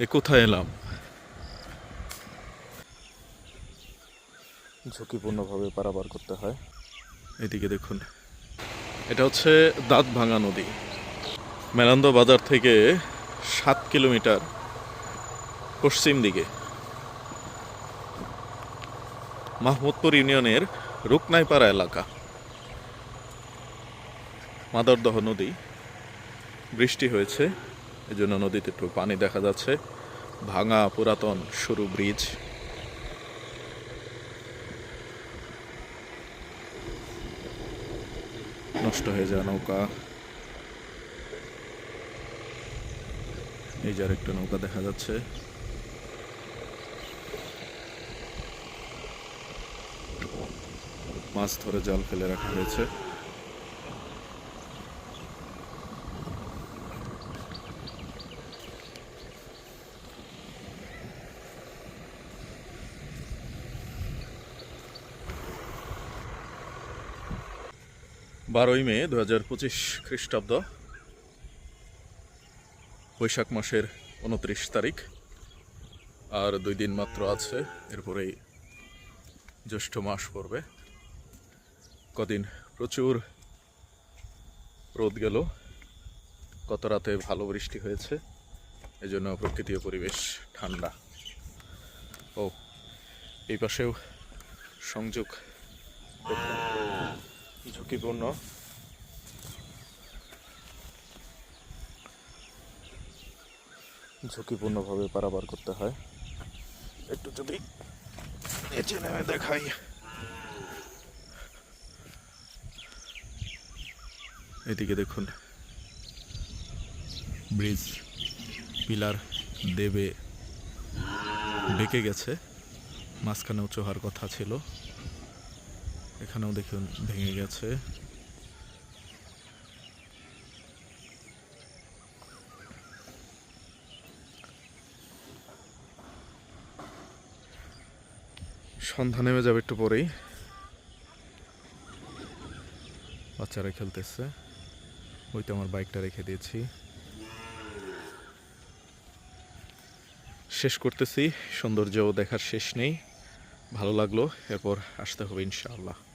এ কোথায় এলাম? ঝুঁকিপূর্ণভাবে পারাবার করতে হয়। এদিকে দেখুন। এটা হচ্ছে দাঁত ভাঙা নদী। মেলান্দ বাজার থেকে সাত কিলোমিটার পশ্চিম দিকে। মাহমুদপুর ইউনিয়নের রুকনাইপাড়া এলাকা। মাদারদহ নদী। বৃষ্টি হয়েছে। এজন্য নদীতে একটু পানি দেখা যাচ্ছে। ভাঙা পুরাতন সরু ব্রিজ। নষ্ট হয়ে যায় নৌকা। এই যে আরেকটা নৌকা দেখা যাচ্ছে। মাছ ধরে জাল ফেলে রাখা হয়েছে। বারোই মে দু হাজার পঁচিশ খ্রিস্টাব্দ, বৈশাখ মাসের উনত্রিশ তারিখ। আর দুই দিন মাত্র আছে এরপরেই জ্যৈষ্ঠ মাস পড়বে। কদিন প্রচুর রোদ গেল গত রাতে ভালো বৃষ্টি হয়েছে, এজন্য প্রকৃতিও পরিবেশ ঠান্ডা। ও, এই পাশেও সংযোগ ঝুঁকিপূর্ণ ঝুঁকিপূর্ণভাবে পারাপার করতে হয়। একটু যদি নিচে নেমে দেখাই। এদিকে দেখুন। ব্রিজ, পিলার, দেবে বেঁকে গেছে। মাঝখানে উঁচু হওয়ার কথা ছিল। এখানেও দেখুন, ভেঙে গেছে। সন্ধ্যা নেমে যাবে একটু পরেই। বাচ্চারা খেলতেছে। ওই তো আমার বাইকটা রেখে দিয়েছি। শেষ করতেছি। সৌন্দর্য দেখার শেষ নেই। ভালো লাগল। এরপর আসতে হবে ইনশাআল্লাহ।